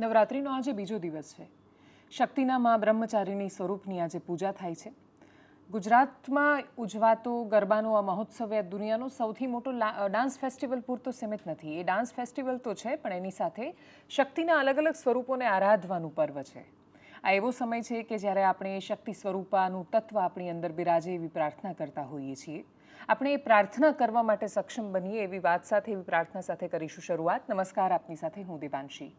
નવરાત્રિનો આજે બીજો દિવસ છે. શક્તિના મા બ્રહ્મચારીણી સ્વરૂપની આજે પૂજા થાય છે. ગુજરાતમાં ઉજવાતો ગરબાનો આ મહોત્સવ એ દુનિયાનો સૌથી મોટો ડાન્સ ફેસ્ટિવલ પૂરતો સીમિત નથી. એ ડાન્સ ફેસ્ટિવલ તો છે, પણ એની સાથે શક્તિના અલગ અલગ સ્વરૂપોને આરાધવાનું પર્વ છે. આ એવો સમય છે કે જ્યારે આપણે શક્તિ સ્વરૂપાનું તત્વ આપણી અંદર બિરાજે એવી પ્રાર્થના કરતા હોઈએ છીએ. આપણે એ પ્રાર્થના કરવા માટે સક્ષમ બનીએ એવી વાત સાથે, એવી પ્રાર્થના સાથે કરીશું શરૂઆત. નમસ્કાર, આપની સાથે હું દેવાંશી.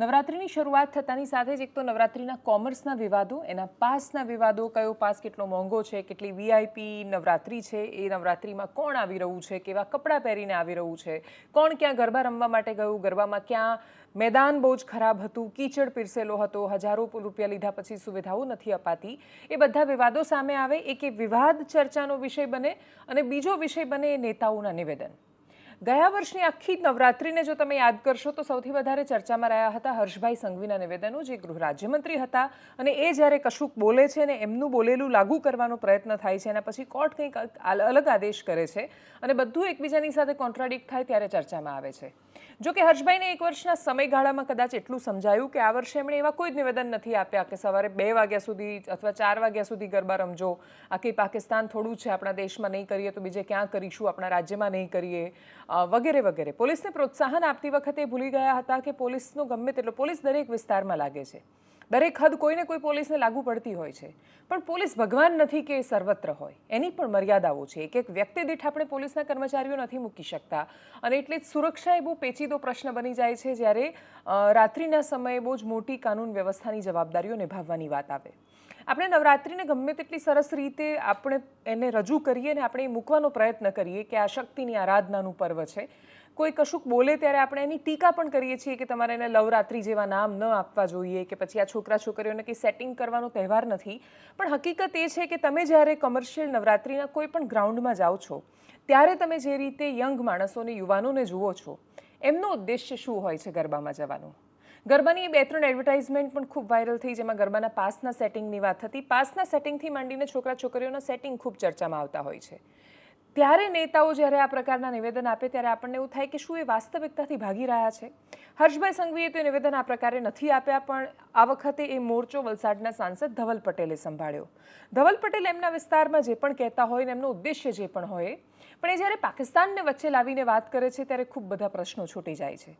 નવરાત્રિની શરૂઆત થતાની સાથે જ એક તો નવરાત્રિના કોમર્સના વિવાદો, એના પાસના વિવાદો, કયો પાસ કેટલો મોંઘો છે, કેટલી વીઆઈપી નવરાત્રિ છે, એ નવરાત્રિમાં કોણ આવી રહ્યું છે, કેવા કપડાં પહેરીને આવી રહ્યું છે, કોણ ક્યાં ગરબા રમવા માટે ગયું, ગરબામાં ક્યાં મેદાન બહુ જ ખરાબ હતું, કીચડ પીરસેલો હતો, હજારો રૂપિયા લીધા પછી સુવિધાઓ નથી અપાતી. એ બધા વિવાદો સામે આવે, એક એ વિવાદ ચર્ચાનો વિષય બને અને બીજો વિષય બને એ નેતાઓના નિવેદન. ગયા વર્ષની આખી નવરાત્રિને જો તમે યાદ કરશો તો સૌથી વધારે ચર્ચામાં રહ્યા હતા હર્ષભાઈ સંઘવીના નિવેદનો, જે ગૃહ રાજ્યમંત્રી હતા. અને એ જ્યારે કશુંક બોલે છે ને એમનું બોલેલું લાગુ કરવાનો પ્રયત્ન થાય છે, એના પછી કોર્ટ કંઈક અલગ આદેશ કરે છે અને બધું એકબીજાની સાથે કોન્ટ્રાડિક્ટ થાય ત્યારે ચર્ચામાં આવે છે. જો કે હર્ષભાઈને એક વર્ષના સમયગાળામાં કદાચ એટલું સમજાયું કે આ વર્ષે એમણે એવા કોઈ જ નિવેદન નથી આપ્યા કે સવારે બે વાગ્યા સુધી અથવા ચાર વાગ્યા સુધી ગરબા રમજો. આ કંઈ પાકિસ્તાન થોડું છે, આપણા દેશમાં નહીં કરીએ તો બીજે ક્યાં કરીશું, આપણા રાજ્યમાં નહીં કરીએ વગેરે વગેરે. પોલીસને પ્રોત્સાહન આપતી વખતે ભૂલી ગયા હતા કે પોલીસનો ગમે તેટલો, પોલીસ દરેક વિસ્તારમાં લાગે છે. દરેક હદ કોઈને કોઈ પોલીસને લાગુ પડતી હોય છે. પણ પોલીસ ભગવાન નથી કે સર્વત્ર હોય. એની પણ મર્યાદાઓ છે. એક એક વ્યક્તિ દીઠ આપણે પોલીસના કર્મચારીઓ નથી મૂકી શકતા. અને એટલે જ સુરક્ષા એ બહુ પેચીદો પ્રશ્ન બની જાય છે જ્યારે રાત્રિના સમયે બહુ જ મોટી કાનૂન વ્યવસ્થાની જવાબદારીઓ નિભાવવાની વાત આવે. આપણે નવરાત્રિને ગમે તેટલી સરસ રીતે આપણે એને રજૂ કરીએ અને આપણે મૂકવાનો પ્રયત્ન કરીએ કે આ શક્તિની આરાધનાનું પર્વ છે. કોઈ કશુંક બોલે ત્યારે આપણે એની ટીકા પણ કરીએ છીએ કે તમારે એને લવરાત્રી જેવા નામ ન આપવા જોઈએ કે પછી આ છોકરા છોકરીઓને કંઈ સેટિંગ કરવાનો તહેવાર નથી. પણ હકીકત એ છે કે તમે જ્યારે કમર્શિયલ નવરાત્રિના કોઈ પણ ગ્રાઉન્ડમાં જાઓ છો, ત્યારે તમે જે રીતે યંગ માણસોને, યુવાનોને જુઓ છો, એમનો ઉદ્દેશ્ય શું હોય છે ગરબામાં જવાનું? ગરબાની બે ત્રણ એડવર્ટાઇઝમેન્ટ પણ ખૂબ વાયરલ થઈ, જેમાં ગરબાના પાસના સેટિંગની વાત હતી. પાસના સેટિંગથી માંડીને છોકરા છોકરીઓના સેટિંગ ખૂબ ચર્ચામાં આવતા હોય છે. ત્યારે નેતાઓ જ્યારે આ પ્રકારના નિવેદન આપે, ત્યારે આપણને એવું થાય કે શું એ વાસ્તવિકતાથી ભાગી રહ્યા છે. હર્ષભાઈ સંઘવીએ તો નિવેદન આ પ્રકારે નથી આપ્યા, પણ આ વખતે એ મોરચો વલસાડના સાંસદ ધવલ પટેલે સંભાળ્યો. ધવલ પટેલ એમના વિસ્તારમાં જે પણ કહેતા હોય ને એમનો ઉદ્દેશ્ય જે પણ હોય, પણ એ જ્યારે પાકિસ્તાનને વચ્ચે લાવીને વાત કરે છે, ત્યારે ખૂબ બધા પ્રશ્નો છૂટી જાય છે.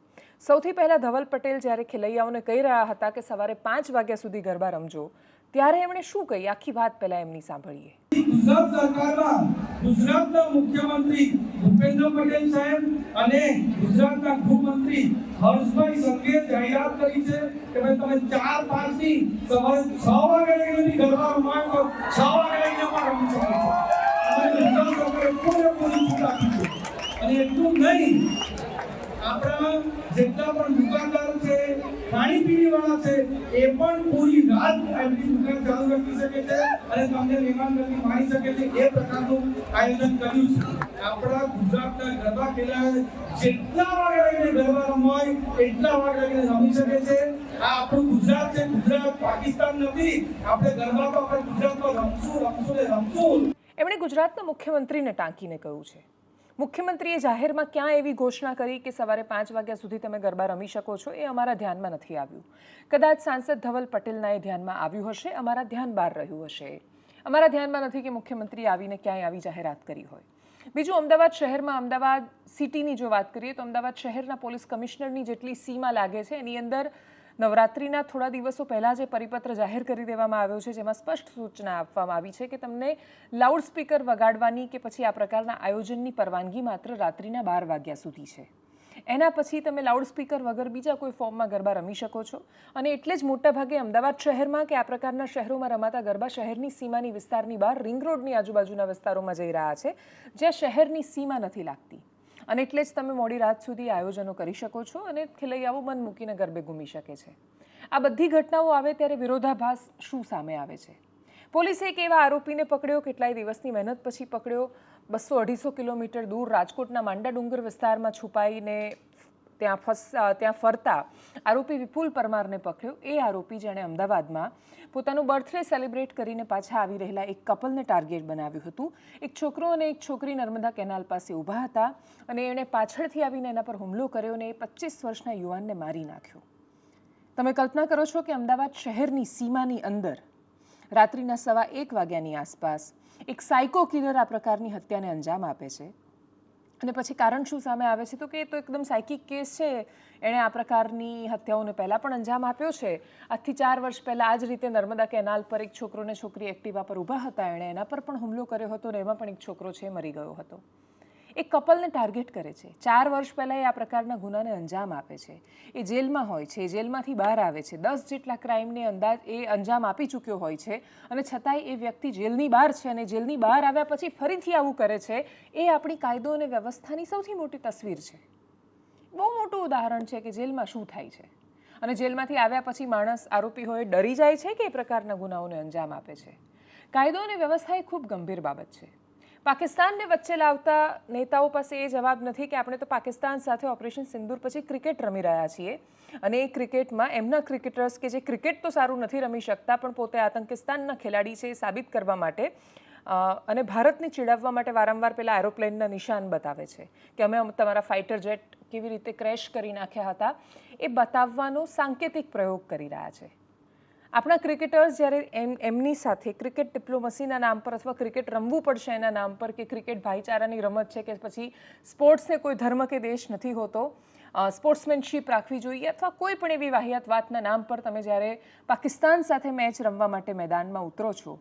સૌથી પહેલાં ધવલ પટેલ જ્યારે ખેલૈયાઓને કહી રહ્યા હતા કે સવારે પાંચ વાગ્યા સુધી ગરબા રમજો, ત્યારે એમણે શું કહી આખી વાત પહેલાં એમની સાંભળીએ. ગુજરાત સરકારમાં ગુજરાતના મુખ્યમંત્રી ભૂપેન્દ્ર પટેલ સાહેબ અને ગુજરાતના ગૃહમંત્રી હર્ષભાઈ સંઘવીએ જાહેરાત કરી છે કે ભાઈ તમે ચાર પાંચની સવારે છ વાગે લઈને ગરબા રમાય તો છ વાગે લઈને પણ રમી શકો છો. અને ગુજરાત સરકારે પૂરેપૂરી છૂટ આપી છે. અને એટલું નહીં, આપણા જેટલા પણ દુકાનદારો છે વાળા છે, એ પણ પૂરી રાત એમની દુકાન ચાલુ રાખી શકે છે અને તમને મહેમાન ગતિ માણી શકે છે. એ પ્રકારનું આયોજન કર્યું છે. આપણા ગુજરાતના ગરબા ખેલા જેટલા વાગે લઈને ગરબા રમવાય એટલા વાગે લઈને રમી શકે છે. આ આપણું ગુજરાત છે, ગુજરાત પાકિસ્તાન નથી. આપણે ગરબા તો આપણે ગુજરાતમાં રમશું રમશું ને રમશું. એમણે ગુજરાતના મુખ્યમંત્રીને ટાંકીને કહ્યું છે. મુખ્યમંત્રીએ જાહેરમાં ક્યાં એવી ઘોષણા કરી કે સવારે પાંચ વાગ્યા સુધી તમે ગરબા રમી શકો છો એ અમારા ધ્યાનમાં નથી આવ્યું. કદાચ સાંસદ ધવલ પટેલના એ ધ્યાનમાં આવ્યું હશે, અમારા ધ્યાન બહાર રહ્યું હશે. અમારા ધ્યાનમાં નથી કે મુખ્યમંત્રી આવીને ક્યાંય આવી જાહેરાત કરી હોય. બીજું, અમદાવાદ શહેરમાં અમદાવાદ સિટીની જો વાત કરીએ તો અમદાવાદ શહેરના પોલીસ કમિશનરની જેટલી સીમા લાગે છે, એની અંદર નવરાત્રિના થોડા દિવસો પહેલાં જે પરિપત્ર જાહેર કરી દેવામાં આવ્યો છે, જેમાં સ્પષ્ટ સૂચના આપવામાં આવી છે કે તમને લાઉડ સ્પીકર વગાડવાની કે પછી આ પ્રકારના આયોજનની પરવાનગી માત્ર રાત્રિના બાર વાગ્યા સુધી છે. એના પછી તમે લાઉડ સ્પીકર વગર બીજા કોઈ ફોર્મમાં ગરબા રમી શકો છો. અને એટલે જ મોટાભાગે અમદાવાદ શહેરમાં કે આ પ્રકારના શહેરોમાં રમાતા ગરબા શહેરની સીમાની વિસ્તારની બહાર રિંગ રોડની આજુબાજુના વિસ્તારોમાં જઈ રહ્યા છે, જ્યાં શહેરની સીમા નથી લાગતી. અને એટલે જ તમે મોડી રાત સુધી આયોજનો કરી શકો છો અને ખેલૈયાઓ મન મૂકીને ગરબે ઘૂમી શકે છે. આ બધી ઘટનાઓ આવે ત્યારે વિરોધાભાસ શું સામે આવે છે? પોલીસે એક એવા આરોપીને પકડ્યો, કેટલાય દિવસની મહેનત પછી પકડ્યો. બસો અઢીસો કિલોમીટર દૂર રાજકોટના માંડા ડુંગર વિસ્તારમાં છુપાઈને ત્યાં ફસ ત્યાં ફરતા આરોપી વિપુલ પરમારને પકડ્યો. એ આરોપી જેણે અમદાવાદમાં પોતાનું બર્થડે સેલિબ્રેટ કરીને પાછા આવી રહેલા એક કપલને ટાર્ગેટ બનાવ્યું હતું. એક છોકરો અને એક છોકરી નર્મદા કેનાલ પાસે ઊભા હતા અને એણે પાછળથી આવીને એના પર હુમલો કર્યો અને એ પચીસ વર્ષના યુવાનને મારી નાખ્યો. તમે કલ્પના કરો છો કે અમદાવાદ શહેરની સીમાની અંદર રાત્રિના સવા એક વાગ્યાની આસપાસ એક સાયકો કિલર આ પ્રકારની હત્યાને અંજામ આપે છે? અને પછી કારણ શું સામે આવે છે? તો કે એ તો એકદમ સાયકિક કેસ છે. એણે આ પ્રકારની હત્યાઓને પહેલાં પણ અંજામ આપ્યો છે. આજથી ચાર વર્ષ પહેલાં આ જ રીતે નર્મદા કેનાલ પર એક છોકરો ને છોકરી એક્ટિવા પર ઊભા હતા. એણે એના પર પણ હુમલો કર્યો હતો અને એમાં પણ એક છોકરો છે મરી ગયો હતો. એક કપલને ટાર્ગેટ કરે છે. ચાર વર્ષ પહેલાં એ આ પ્રકારના ગુનાને અંજામ આપે છે. એ જેલમાં હોય છે. એ જેલમાંથી બહાર આવે છે. દસ જેટલા ક્રાઇમને અંદાજ એ અંજામ આપી ચૂક્યો હોય છે અને છતાંય એ વ્યક્તિ જેલની બહાર છે અને જેલની બહાર આવ્યા પછી ફરીથી આવું કરે છે. એ આપણી કાયદો અને વ્યવસ્થાની સૌથી મોટી તસવીર છે. બહુ મોટું ઉદાહરણ છે કે જેલમાં શું થાય છે. અને જેલમાંથી આવ્યા પછી માણસ આરોપી હોય, ડરી જાય છે કે એ પ્રકારના ગુનાઓને અંજામ આપે છે. કાયદો અને વ્યવસ્થા એ ખૂબ ગંભીર બાબત છે. પાકિસ્તાનને વચ્ચે લાવતા નેતાઓ પાસે એ જવાબ નથી કે આપણે તો પાકિસ્તાન સાથે ઓપરેશન સિંદૂર પછી ક્રિકેટ રમી રહ્યા છીએ. અને એ ક્રિકેટમાં એમના ક્રિકેટર્સ કે જે ક્રિકેટ તો સારું નથી રમી શકતા, પણ પોતે આતંકિસ્તાનના ખેલાડી છે એ સાબિત કરવા માટે અને ભારતને ચીડવવા માટે વારંવાર પેલા એરોપ્લેનના નિશાન બતાવે છે કે અમે, તમારા ફાઇટર જેટ કેવી રીતે ક્રેશ કરી નાખ્યા હતા, એ બતાવવાનો સાંકેતિક પ્રયોગ કરી રહ્યા છે. આપણા ક્રિકેટર્સ જ્યારે એમ એમની સાથે ક્રિકેટ ડિપ્લોમસીના નામ પર અથવા ક્રિકેટ રમવું પડશે એના નામ પર કે ક્રિકેટ ભાઈચારાની રમત છે કે પછી સ્પોર્ટ્સને કોઈ ધર્મ કે દેશ નથી હોતો સ્પોર્ટ્સમેનશીપ રાખવી જોઈએ અથવા કોઈ પણ એવી વાહિયાત વાતના નામ પર તમે જ્યારે પાકિસ્તાન સાથે મેચ રમવા માટે મેદાનમાં ઉતરો છો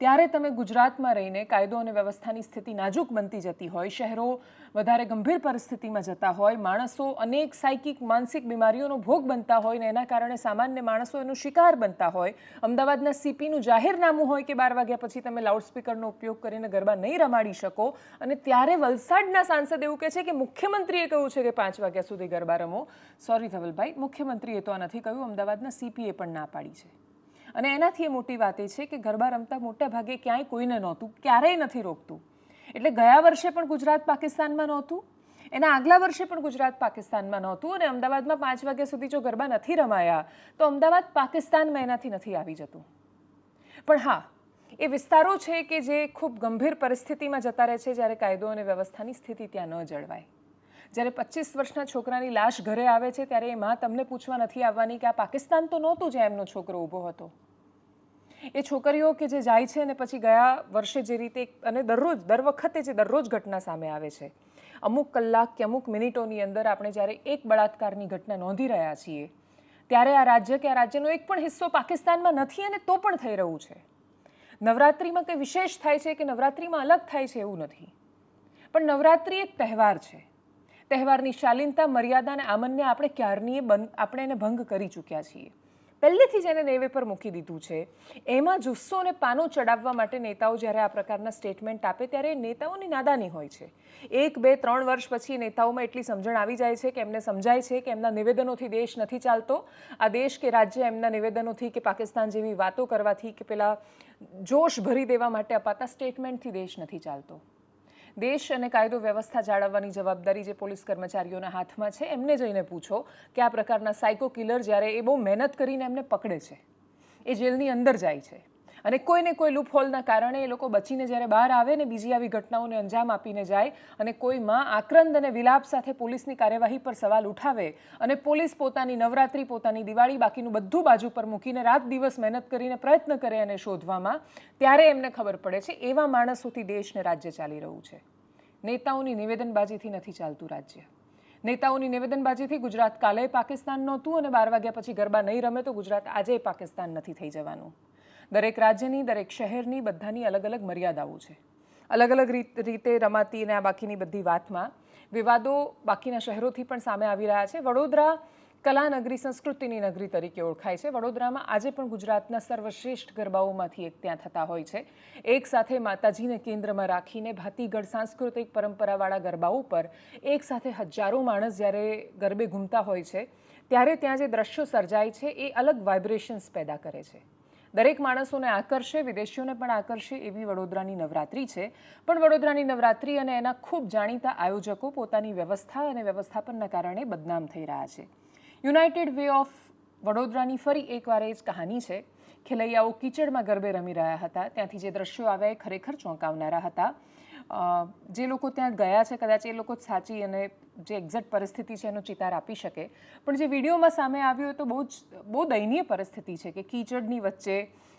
ત્યારે તમે ગુજરાતમાં રહીને કાયદો અને વ્યવસ્થાની સ્થિતિ નાજુક બનતી જતી હોય, શહેરો વધારે ગંભીર પરિસ્થિતિમાં જતા હોય, માણસો અનેક સાયકિક, માનસિક બીમારીઓનો ભોગ બનતા હોય ને એના કારણે સામાન્ય માણસો એનો શિકાર બનતા હોય. અમદાવાદના સીપીનું જાહેરનામું હોય કે બાર વાગ્યા પછી તમે લાઉડસ્પીકરનો ઉપયોગ કરીને ગરબા નહીં રમાડી શકો. અને ત્યારે વલસાડના સાંસદ એવું કહે છે કે મુખ્યમંત્રીએ કહ્યું છે કે પાંચ વાગ્યા સુધી ગરબા રમો. સોરી ધવલભાઈ, મુખ્યમંત્રીએ તો આ નથી કહ્યું, અમદાવાદના સીપીએ પણ ના પાડી છે. અને એનાથી એ મોટી વાત એ છે કે ગરબા રમતા મોટા ભાગે ક્યાંય કોઈને નહોતું, ક્યારેય નથી રોકતું. એટલે ગયા વર્ષે પણ ગુજરાત પાકિસ્તાનમાં નહોતું, એના આગલા વર્ષે પણ ગુજરાત પાકિસ્તાનમાં નહોતું અને અમદાવાદમાં પાંચ વાગ્યા સુધી જો ગરબા નથી રમાયા, તો અમદાવાદ પાકિસ્તાનમાં એનાથી નથી આવી જતું. પણ હા, એ વિસ્તારો છે કે જે ખૂબ ગંભીર પરિસ્થિતિમાં જતા રહે છે જ્યારે કાયદો અને વ્યવસ્થાની સ્થિતિ ત્યાં ન જળવાય. જ્યારે પચીસ વર્ષના છોકરાની લાશ ઘરે આવે છે, ત્યારે એ માં તમને પૂછવા નથી આવવાની કે આ પાકિસ્તાન તો નહોતું જ્યાં એમનો છોકરો ઊભો હતો. એ છોકરીઓ કે જે જાય છે અને પછી ગયા વર્ષે જે રીતે અને દરરોજ દર વખતે જે દરરોજ ઘટના સામે આવે છે. અમુક કલાક કે અમુક મિનિટોની અંદર આપણે જ્યારે એક બળાત્કારની ઘટના નોંધી રહ્યા છીએ, ત્યારે આ રાજ્ય કે આ રાજ્યનો એક પણ હિસ્સો પાકિસ્તાનમાં નથી અને તો પણ થઈ રહ્યું છે. નવરાત્રિમાં કંઈ વિશેષ થાય છે કે નવરાત્રિમાં અલગ થાય છે એવું નથી? પણ નવરાત્રિ એક તહેવાર છે. તહેવારની શાલીનતા મર્યાદા અને આમનને આપણે ક્યારની આપણે એને ભંગ કરી ચૂક્યા છીએ? પહેલેથી જ એને નેવે પર મૂકી દીધું છે. એમાં જુસ્સો અને પાનો ચડાવવા માટે નેતાઓ જ્યારે આ પ્રકારના સ્ટેટમેન્ટ આપે ત્યારે નેતાઓની નાદાની હોય છે. એક, બે, ત્રણ વર્ષ પછી નેતાઓમાં એટલી સમજણ આવી જાય છે કે એમને સમજાય છે કે એમના નિવેદનોથી દેશ નથી ચાલતો. આ દેશ કે રાજ્ય એમના નિવેદનોથી કે પાકિસ્તાન જેવી વાતો કરવાથી કે પેલા જોશ ભરી દેવા માટે અપાતા સ્ટેટમેન્ટથી દેશ નથી ચાલતો. દેશ અને કાયદો વ્યવસ્થા જાળવવાની જવાબદારી જે પોલીસ કર્મચારીઓના હાથમાં છે, એમને જઈને પૂછો કે આ પ્રકારના સાયકો કિલર જ્યારે એ બહુ મહેનત કરીને એમને પકડે છે, એ જેલની અંદર જાય છે. અને કોઈને કોઈ લૂપહોલના કારણે એ લોકો બચીને જ્યારે બહાર આવે ને બીજી આવી ઘટનાઓને અંજામ આપીને જાય અને કોઈ માં આક્રંદ અને વિલાપ સાથે પોલીસની કાર્યવાહી પર સવાલ ઉઠાવે અને પોલીસ પોતાની નવરાત્રી, પોતાની દિવાળી બાકીનું બધું બાજુ પર મૂકીને રાત દિવસ મહેનત કરીને પ્રયત્ન કરે અને શોધવામાં, ત્યારે એમને ખબર પડે છે એવા માણસોથી દેશ ને રાજ્ય ચાલી રહ્યું છે. નેતાઓની નિવેદનબાજીથી નથી ચાલતું રાજ્ય. નેતાઓની નિવેદનબાજીથી ગુજરાત કાલે પાકિસ્તાન નહોતું અને બાર વાગ્યા પછી ગરબા નહીં રમે તો ગુજરાત આજે પાકિસ્તાન નથી થઈ જવાનું. દરેક રાજ્યની, દરેક શહેરની બધાની અલગ અલગ મર્યાદાઓ છે. અલગ અલગ રીત રમાતી અને આ બાકીની બધી વાતમાં વિવાદો બાકીના શહેરોથી પણ સામે આવી રહ્યા છે. વડોદરા કલાનગરી સંસ્કૃતિની નગરી તરીકે ઓળખાય છે. વડોદરામાં આજે પણ ગુજરાતના સર્વશ્રેષ્ઠ ગરબાઓમાંથી એક ત્યાં થતા હોય છે. એક સાથે માતાજીને કેન્દ્રમાં રાખીને ભાતીગઢ સાંસ્કૃતિક પરંપરાવાળા ગરબાઓ પર એક સાથે હજારો માણસ જ્યારે ગરબે ઘૂમતા હોય છે, ત્યારે ત્યાં જે દ્રશ્યો સર્જાય છે, એ અલગ વાઇબ્રેશન્સ પેદા કરે છે. દરેક માણસોને આકર્ષે, વિદેશીઓને પણ આકર્ષે એવી વડોદરાની નવરાત્રિ છે. પણ વડોદરાની નવરાત્રિ અને એના ખૂબ જાણીતા આયોજકો પોતાની વ્યવસ્થા અને વ્યવસ્થાપનના કારણે બદનામ થઈ રહ્યા છે. યુનાઇટેડ વે ઓફ વડોદરાની ફરી એકવાર એ જ કહાની છે. ખેલૈયાઓ કીચડમાં ગરબે રમી રહ્યા હતા. ત્યાંથી જે દ્રશ્યો આવ્યા એ ખરેખર ચોંકાવનારા હતા. જે લોકો ત્યાં ગયા છે, કદાચ એ લોકો જ સાચી અને જે એક્ઝેક્ટ પરિસ્થિતિ છે એનો ચિતાર આપી શકે. પણ જે વિડીયોમાં સામે આવ્યું તો બહુ જ, બહુ દયનીય પરિસ્થિતિ છે કે કીચડની વચ્ચે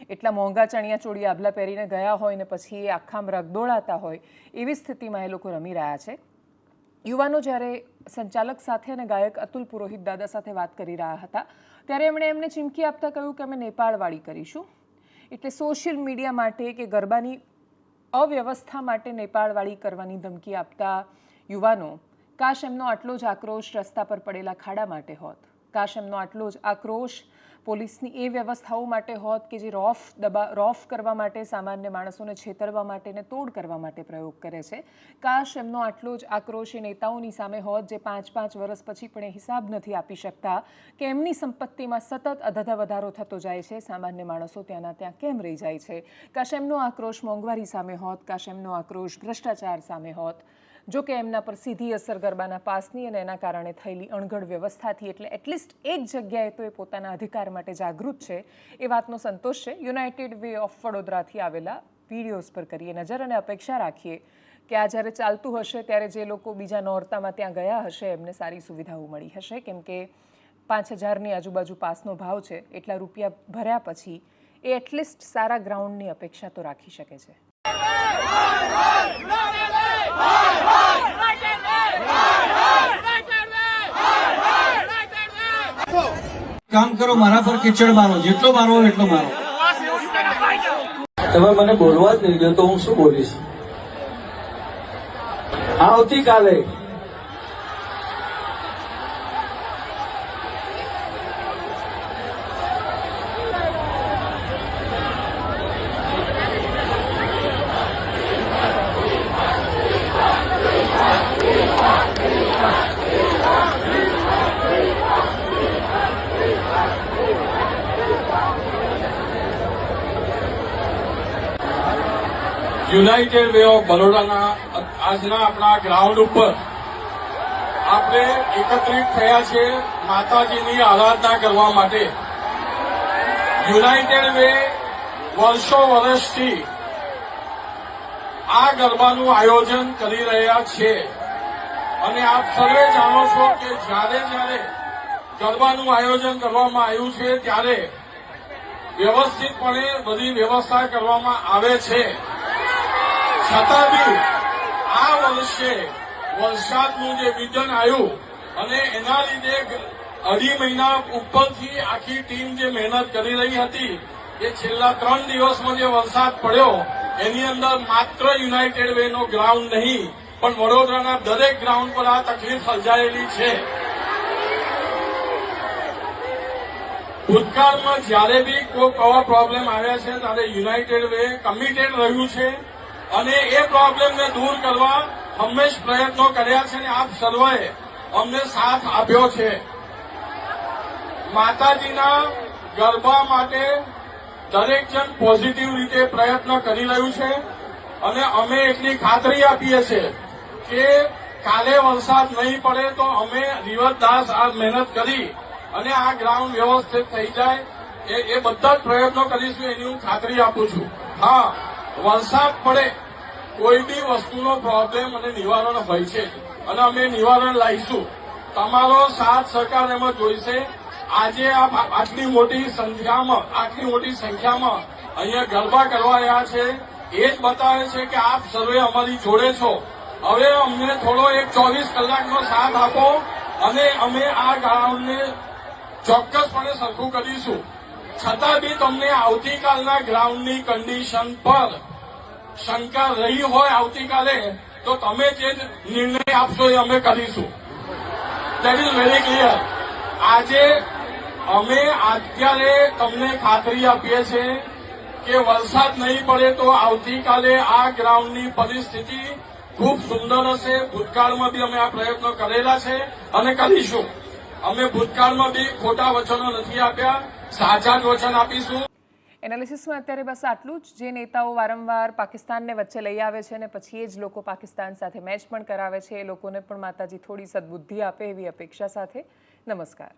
એટલા મોંઘા ચણિયા ચોળી આભલા પહેરીને ગયા હોય ને પછી એ આખામાં રગદોળાતા હોય, એવી સ્થિતિમાં એ લોકો રમી રહ્યા છે. યુવાનો જ્યારે સંચાલક સાથે અને ગાયક અતુલ પુરોહિત દાદા સાથે વાત કરી રહ્યા હતા, ત્યારે એમણે એમને ચીમકી આપતા કહ્યું કે અમે નેપાળવાળી કરીશું. એટલે સોશિયલ મીડિયા માટે કે ગરબાની અવ્યવસ્થા માટે નેપાળવાળી કરવાની ધમકી આપતા યુવાનો કાશ એમનો આટલો જ આક્રોશ રસ્તા પર પડેલા ખાડા માટે હોત. કાશ એમનો આટલો જ આક્રોશ પોલીસની એ વ્યવસ્થાઓ માટે હોત કે જે રોફ દબા, રોફ કરવા માટે, સામાન્ય માણસોને છેતરવા માટે ને તોડ કરવા માટે પ્રયોગ કરે છે. કાશ એમનો આટલો જ આક્રોશ એ નેતાઓની સામે હોત જે પાંચ પાંચ વર્ષ પછી પણ એ હિસાબ નથી આપી શકતા કે એમની સંપત્તિમાં સતત અધધા વધારો થતો જાય છે, સામાન્ય માણસો ત્યાંના ત્યાં કેમ રહી જાય છે? કાશ એમનો આક્રોશ મોંઘવારી સામે હોત, કાશ એમનો આક્રોશ ભ્રષ્ટાચાર સામે હોત જો કે એમના પર સીધી અસર ગરબાના પાસની અને એના કારણે થયેલી અણઘડ વ્યવસ્થાથી એટલે એટલીસ્ટ એક જગ્યાએ તો એ પોતાના અધિકાર માટે જાગૃત છે એ વાતનો સંતોષ છે. યુનાઇટેડ વે ઓફ વડોદરાથી આવેલા વિડીયોઝ પર કરીએ નજર અને અપેક્ષા રાખીએ કે આ જ્યારે ચાલતું હશે ત્યારે જે લોકો બીજા નોરતામાં ત્યાં ગયા હશે એમને સારી સુવિધાઓ મળી હશે. કેમ કે પાંચ હજારની આજુબાજુ પાસનો ભાવ છે, એટલા રૂપિયા ભર્યા પછી એ એટલીસ્ટ સારા ગ્રાઉન્ડની અપેક્ષા તો રાખી શકે છે. કામ કરો, મારા પર કિચડ મારો, જેટલો મારો એટલો મારો. તમે મને બોલવા જ નહીં દો તો હું શું બોલીશ? આવતીકાલે યુનાઇટેડ વે ઓફ બરોડાના આજના આપણા ગ્રાઉન્ડ ઉપર આપણે એકત્રિત થયા છે માતાજીની આરાધના કરવા માટે. યુનાઇટેડ વે વર્ષો વર્ષથી આ ગરબાનું આયોજન કરી રહ્યા છે. અને આપ સર્વે જાણો છો કે જ્યારે જ્યારે ગરબાનું આયોજન કરવામાં આવ્યું છે ત્યારે વ્યવસ્થિતપણે બધી વ્યવસ્થા કરવામાં આવે છે. છતાં બી આ વર્ષે વરસાદનું જે વિધન આવ્યું અને એના લીધે અઢી મહિના ઉપરથી આખી ટીમ જે મહેનત કરી રહી હતી, એ છેલ્લા ત્રણ દિવસમાં જે વરસાદ પડ્યો, એની અંદર માત્ર યુનાઇટેડ વેનો ગ્રાઉન્ડ નહીં, પણ વડોદરાના દરેક ગ્રાઉન્ડ પર આ તકલીફ સર્જાયેલી છે. ભૂતકાળમાં જ્યારે બી કોઈ આવા પ્રોબ્લેમ આવ્યા છે, ત્યારે યુનાઇટેડ વે કમિટેડ રહ્યું છે અને એ પ્રોબ્લેમને દૂર કરવા હંમેશ પ્રયત્નો કર્યા છે અને આપ સર્વે અમને સાથ આપ્યો છે. માતાજીના ગરબા માટે દરેક જણ પોઝિટિવ રીતે પ્રયત્ન કરી રહ્યું છે અને અમે એટલી ખાતરી આપીએ છીએ કે કાલે વરસાદ નહીં પડે તો અમે રીવતદાસ આ મહેનત કરી અને આ ગ્રાઉન્ડ વ્યવસ્થિત થઈ જાય એ બધા જ પ્રયત્નો કરીશું એની હું ખાતરી આપું છું. હા. વરસાદ પડે કોઈ બી વસ્તુનો પ્રોબ્લેમ અને નિવારણ હોય છે. અને અમે નિવારણ લાવીશું. તમારો સાથ સહકાર એમાં જોઈશે. આજે આટલી મોટી સંખ્યામાં, આટલી મોટી સંખ્યામાં અહીંયા ગરબા કરવા રહ્યા છે. એ જ બતાવે છે કે આપ સર્વે અમારી જોડે છો. હવે અમને થોડો એક ચોવીસ કલાકનો સાથ આપો અને અમે આ ગામને ચોક્કસપણે સરખું કરીશું. છતાં બી તમને આવતીકાલના ગ્રાઉન્ડની કન્ડિશન પર શંકા રહી હોય આવતીકાલે, તો તમે જે નિર્ણય આપશો એ અમે કરીશું. દેટ ઇઝ વેરી ક્લિયર આજે અમે અત્યારે તમને ખાતરી આપીએ છીએ કે વરસાદ નહીં પડે તો આવતીકાલે આ ગ્રાઉન્ડની પરિસ્થિતિ ખૂબ સુંદર હશે. ભૂતકાળમાં બી અમે આ પ્રયત્નો કરેલા છે અને કરીશું. અમે ભૂતકાળમાં બી ખોટા વચનો નથી આપ્યા. સાચા વચન એનાલિસિસમાં અત્યારે બસ આટલું જ. જે નેતાઓ વારંવાર પાકિસ્તાનને વચ્ચે લઈ આવે છે અને પછી એ જ લોકો પાકિસ્તાન સાથે મેચ પણ કરાવે છે. એ લોકોને પણ માતાજી થોડી સદબુદ્ધિ આપે એવી અપેક્ષા સાથે. નમસ્કાર.